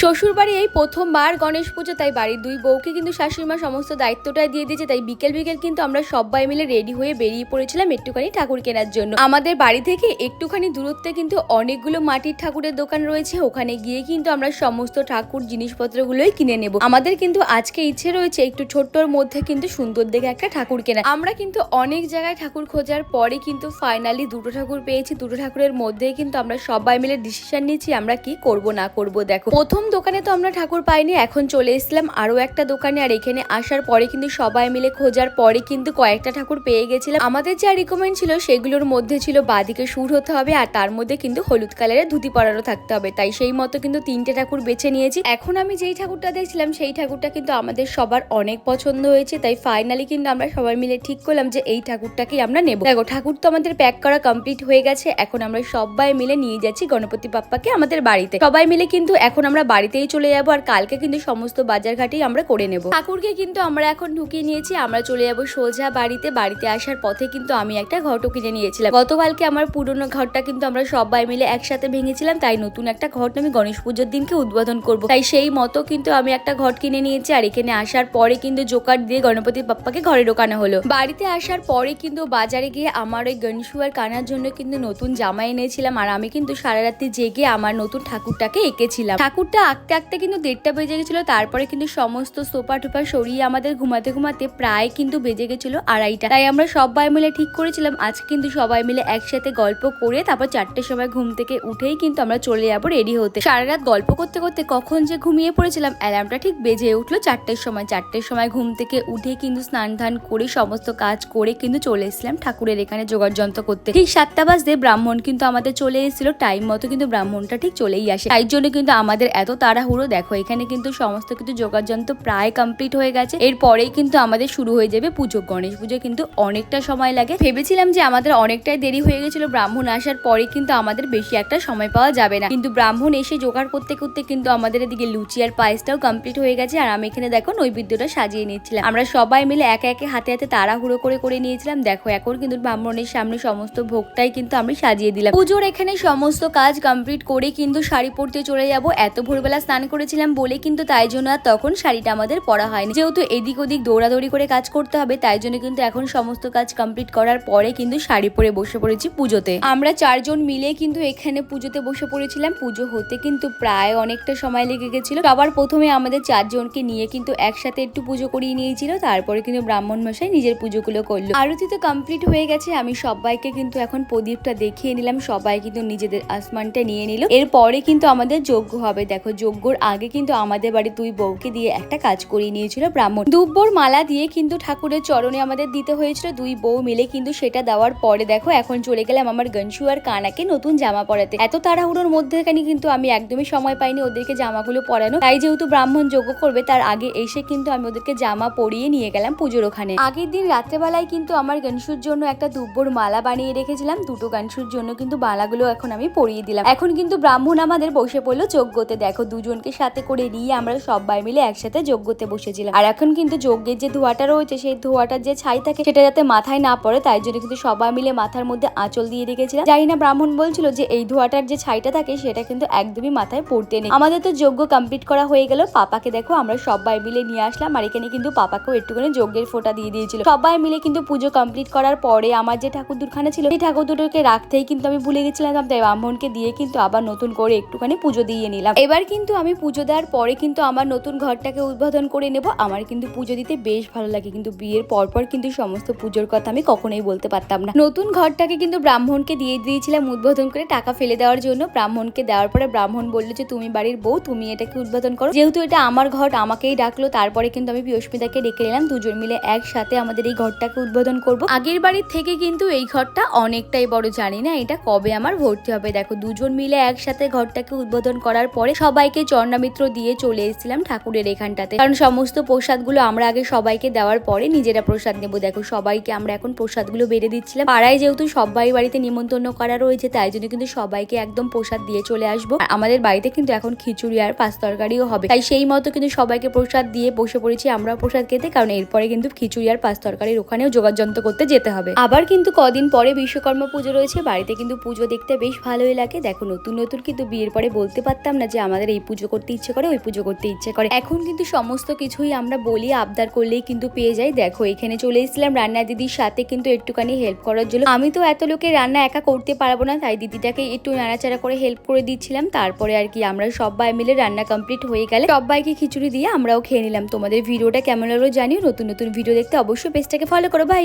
শ্বশুর বাড়ি এই প্রথমবার গণেশ পুজো, তাই বাড়ির দুই বউকে কিন্তু শাশুড়িমা সমস্ত দায়িত্বটাই দিয়ে দিয়েছে। তাই বিকেল বিকেল কিন্তু আমরা সবাই মিলে রেডি হয়ে বেরিয়ে পড়েছিলাম একটুখানি ঠাকুর কেনার জন্য। আমাদের বাড়ি থেকে একটুখানি দূরত্বে কিন্তু অনেকগুলো মাটির ঠাকুরের দোকান রয়েছে। ওখানে গিয়ে কিন্তু আমরা সমস্ত ঠাকুর জিনিসপত্রগুলোই কিনে নেব। আমাদের কিন্তু আজকে ইচ্ছে রয়েছে একটু ছোট্টর মধ্যে কিন্তু সুন্দর দেখে একটা ঠাকুর কেনা আমরা কিন্তু অনেক জায়গায় ঠাকুর খোঁজার পরে কিন্তু ফাইনালি দুটো ঠাকুর পেয়েছি। দুটো ঠাকুরের মধ্যেই কিন্তু আমরা সবাই মিলে ডিসিশন নিয়েছি, আমরা কি করব না করব, দেখো। প্রথম দোকানে তো আমরা ঠাকুর পাইনি, এখন চলে এসেছিলাম আরও একটা দোকানে। আর এখানে আসার পরে কিন্তু সবাই মিলে খোঁজার পরে কিন্তু কয়েকটা ঠাকুর পেয়ে গেছিলাম। আমাদের যা রিকমেন্ড ছিল সেগুলোর মধ্যে ছিল বাদিকে সুর হতে হবে আর তার মধ্যে কিন্তু হলুদ কালারের ধুতি পরানো থাকতে হবে। তাই সেই মতো কিন্তু তিনটে ঠাকুর বেছে নিয়েছি। এখন আমি যেই ঠাকুরটা দেখছিলাম সেই ঠাকুরটা কিন্তু আমাদের সবার অনেক পছন্দ হয়েছে। তাই ফাইনালি কিন্তু আমরা সবাই মিলে ঠিক করলাম যে এই ঠাকুরটাকেই আমরা নেব। দেখো, ঠাকুর তো আমাদের প্যাক করা কমপ্লিট হয়ে গেছে। এখন আমরা সবাই মিলে নিয়ে যাচ্ছি গণপতি বাপ্পাকে আমাদের বাড়িতে। সবাই মিলে কিন্তু এখন আমরা বাড়িতেই চলে যাব আর কালকে কিন্তু সমস্ত বাজার ঘাটেই আমরা করে নেব। ঠাকুরকে কিন্তু আমরা এখন ঢুকিয়ে নিয়েছি, আমরা চলে যাব সোজা বাড়িতে। বাড়িতে আসার পথে কিন্তু আমি একটা ঘটও কিনে নিয়েছিলাম। গতকালকে আমার পুরনো ঘরটা কিন্তু আমরা সবাই মিলে একসাথে ভেঙেছিলাম, তাই নতুন একটা ঘট আমি গণেশ পুজোর দিনকে উদ্বোধন করব। তাই সেই মতো কিন্তু আমি একটা ঘট কিনে নিয়েছি আর এখানে আসার পরে কিন্তু জোকার দিয়ে গণপতি বাপ্পাকে ঘরে ঢোকানো হলো। বাড়িতে আসার পরে কিন্তু বাজারে গিয়ে আমার ওই গণেশু আর কানার জন্য কিন্তু নতুন জামা এনেছিলাম আর আমি কিন্তু সারা রাত্রি জেগে আমার নতুন ঠাকুরটাকে এঁকেছিলাম। ঠাকুরটা আঁকতে আঁকতে কিন্তু দেড়টা বেজে গেছিল, তারপরে কিন্তু সমস্ত সোফা টোপা সরিয়ে আমাদের ঘুমাতে ঘুমাতে প্রায় কিন্তু বেজে গেছিল আড়াইটা। তাই আমরা সবাই মিলে ঠিক করেছিলাম, আজকে কিন্তু সবাই মিলে একসাথে গল্প করে তারপর চারটের সময় ঘুম থেকে উঠেই কিন্তু আমরা চলে যাব রেডি হতে। সারা রাত গল্প করতে করতে কখন যে ঘুমিয়ে পড়েছিলাম, অ্যালার্মটা ঠিক বেজে উঠল চারটের সময়। চারটের সময় ঘুম থেকে উঠে কিন্তু স্নান ধান করে সমস্ত কাজ করে কিন্তু চলে এসেছিলাম ঠাকুরের এখানে জোগাড় যন্ত্র করতে। ঠিক সাতটা বাজতে ব্রাহ্মণ কিন্তু আমাদের চলে এসেছিল, টাইম মতো কিন্তু ব্রাহ্মণটা ঠিক চলেই আসে। তাই জন্য কিন্তু আমাদের এত তাড়াহুড়ো, দেখো, এখানে কিন্তু সমস্ত কিছু জোগাড় যন্ত্র প্রায় কমপ্লিট হয়ে গেছে। এরপরেই কিন্তু আমাদের শুরু হয়ে যাবে পুজো। গণেশ পুজো কিন্তু অনেকটা সময় লাগে। ভেবেছিলাম যে আমাদের অনেকটাই দেরি হয়ে গেছিল, ব্রাহ্মণ আসার পরে কিন্তু আমাদের বেশি একটা সময় পাওয়া যাবে না। কিন্তু ব্রাহ্মণ এসে জোগাড় করতে করতে কিন্তু আমাদের এদিকে লুচি আর পায়েসটাও কমপ্লিট হয়ে গেছে। আর আমি এখানে দেখো নৈবেদ্যটা সাজিয়ে নিচ্ছিলাম আমরা সবাই মিলে একে একে হাতে হাতে তাড়াহুড়ো করে করে নিয়েছিলাম। দেখো, এখন কিন্তু ব্রাহ্মণের সামনে সমস্ত ভোগটাই কিন্তু আমি সাজিয়ে দিলাম। পুজোর এখানে সমস্ত কাজ কমপ্লিট করে কিন্তু শাড়ি পরতে চলে যাব। এত ভোরবেলা স্নান করেছিলাম বলে কিন্তু তাই জন্য আর তখন শাড়িটা আমাদের পরা হয়নি। যেহেতু এদিক ওদিক দৌড়াদৌড়ি করে কাজ করতে হবে, তাই জন্য কিন্তু এখন সমস্ত কাজ কমপ্লিট করার পরে কিন্তু শাড়ি পরে বসে পড়েছি পুজোতে। আমরা চারজন মিলে কিন্তু এখানে পুজোতে বসে পড়েছিলাম। পুজো হতে কিন্তু প্রায় অনেকটা সময় লেগে গেছিল। সবার প্রথমে আমাদের চারজনকে নিয়ে কিন্তু একসাথে একটু পুজো করিয়ে নিয়েছিল। তারপরে কিন্তু ব্রাহ্মণ মশাই নিজের পুজোগুলো করল। আরতি তো কমপ্লিট হয়ে গেছে। আমি সবাইকে কিন্তু এখন প্রদীপটা দেখিয়ে নিলাম। সবাই কিন্তু নিজেদের আসমানটা নিয়ে নিল। এরপরে কিন্তু আমাদের যোগ্য হবে। দেখো যজ্ঞর আগে কিন্তু আমাদের বাড়ি দুই বউকে দিয়ে একটা কাজ করিয়ে নিয়েছিল ব্রাহ্মণ। দুব্বর মালা দিয়ে কিন্তু ঠাকুরের চরণে আমাদের দিতে হয়েছিল। দুই বউ মিলে কিন্তু সেটা দেওয়ার পরে দেখো, এখন চলে গেলাম আমার গনসু আর কানাকে নতুন জামা পরাতে। এত তাড়াহুড়োর মধ্যেখানে কিন্তু আমি একদমই সময় পাইনি ওদেরকে জামাগুলো পরানো। তাই যেহেতু ব্রাহ্মণ যজ্ঞ করবে, তার আগে এসে কিন্তু আমি ওদেরকে জামা পরিয়ে নিয়ে গেলাম পুজোর ওখানে। আগের দিন রাত্রেবেলায় কিন্তু আমার গনসুর জন্য একটা দুব্বর মালা বানিয়ে রেখেছিলাম। দুটো গনসুর জন্য কিন্তু মালাগুলো এখন আমি পরিয়ে দিলাম। এখন কিন্তু ব্রাহ্মণ আমাদের বসে পড়ল যজ্ঞতে। দেখো দুজনকে সাথে করে নিয়ে আমরা সবাই মিলে একসাথে যজ্ঞতে বসেছিলাম। আর এখন কিন্তু যজ্ঞের যে ধোয়াটা রয়েছে, সেই ধোয়াটার যে ছাই থাকে, সেটা যাতে মাথায় না পড়ে, তাই জন্য কিন্তু সবাই মিলে মাথার মধ্যে আঁচল দিয়ে রেখেছিলাম। জানি না ব্রাহ্মণ বলছিল যে এই ধোয়াটার যে ছাইটা থাকে, সেটা কিন্তু একদমই মাথায় পড়তে নেই। আমাদের তো যজ্ঞ কমপ্লিট করা হয়ে গেল। পাপাকে দেখো, আমরা সবাই মিলে নিয়ে আসলাম। আর এখানে কিন্তু পাপাকেও একটুখানি যজ্ঞের ফোঁটা দিয়ে দিয়েছিল। সবাই মিলে কিন্তু পুজো কমপ্লিট করার পরে আমার যে ঠাকুর দুখানা ছিল, সেই ঠাকুর দুটোকে রাখতেই কিন্তু আমি ভুলে গেছিলাম। তাই ব্রাহ্মণকে দিয়ে কিন্তু আবার নতুন করে একটুখানি পুজো দিয়ে নিলাম। এবার কিন্তু আমি পুজো দেওয়ার পরে কিন্তু আমার নতুন ঘরটাকে উদ্বোধন করে নেব। আমার কিন্তু পুজো দিতে বেশ ভালো লাগে। কিন্তু বিয়ের পরপর কিন্তু সমস্ত পুজোর কথা আমি কখনোই বলতে পারতাম না। নতুন ঘরটাকে কিন্তু ব্রাহ্মণকে দিয়ে দিয়েছিলাম উদ্বোধন করে টাকা ফেলে দেওয়ার জন্য। ব্রাহ্মণকে দেওয়ার পরে ব্রাহ্মণ বলল যে, তুমি বাড়ির বউ, তুমি এটাকে উদ্বোধন করো। যেহেতু এটা আমার ঘর, আমাকেই ডাকলো। তারপরে কিন্তু আমি পিয়স্মিতাকে ডেকে নিলাম। দুজন মিলে একসাথে আমাদের এই ঘরটাকে উদ্বোধন করব। আগের বাড়ির থেকে কিন্তু এই ঘরটা অনেকটাই বড়। জানি না এটা কবে আমার ভর্তি হবে। দেখো, দুজন মিলে একসাথে ঘরটাকে উদ্বোধন করার পরে সবাইকে চর্ণামিত্র দিয়ে চলে এসেছিলাম ঠাকুরের এখানটাতে। কারণ সমস্ত প্রসাদগুলো আমরা আগে সবাইকে দেওয়ার পরে নিজেরা প্রসাদ নেব। দেখো, সবাইকে আমরা এখন প্রসাদগুলো বেড়ে দিচ্ছিলাম। পাড়ায় যেহেতু সবাই বাড়িতে নিমন্ত্রণ করা রয়েছে, তাই জন্য কিন্তু সবাইকে একদম প্রসাদ দিয়ে চলে আসব। আমাদের বাড়িতে কিন্তু এখন খিচুড়ি আর পাঁচ তরকারিও হবে। তাই সেই মতো কিন্তু সবাইকে প্রসাদ দিয়ে বসে পড়েছি আমরা প্রসাদ খেতে, কারণ এরপরে কিন্তু খিচুড়ি আর পাঁচ তরকারির ওখানেও যোগাযন্ত্র করতে যেতে হবে। আবার কিন্তু কদিন পরে বিশ্বকর্মা পুজো রয়েছে। বাড়িতে কিন্তু পুজো দেখতে বেশ ভালোই লাগে। দেখো, নতুন নতুন কিন্তু বিয়ের পরে বলতে পারতাম না যে আমাদের যার এই পুজো করতে ইচ্ছে করে, ওই পুজো করতে ইচ্ছে করে। এখন কিন্তু সমস্ত কিছুই আমরা বলি, আবদার করলেই কিন্তু পেয়ে যাই। দেখো, এখানে চলে এসেছিলাম রান্না দিদির সাথে কিন্তু একটুখানি হেল্প করার জন্য। আমি তো এত লোকের রান্না একা করতে পারব না, তাই দিদিটাকে একটু নাড়াচাড়া করে হেল্প করে দিচ্ছিলাম। তারপরে আর কি আমরা সবাই মিলে রান্না কমপ্লিট হয়ে গেলে। সবাইকে খিচুড়ি দিয়ে আমরাও খেয়ে নিলাম। তোমাদের ভিডিওটা কেমন লাগল জানিও। নতুন নতুন ভিডিও দেখতে অবশ্যই পেজটাকে ফলো করো। ভাই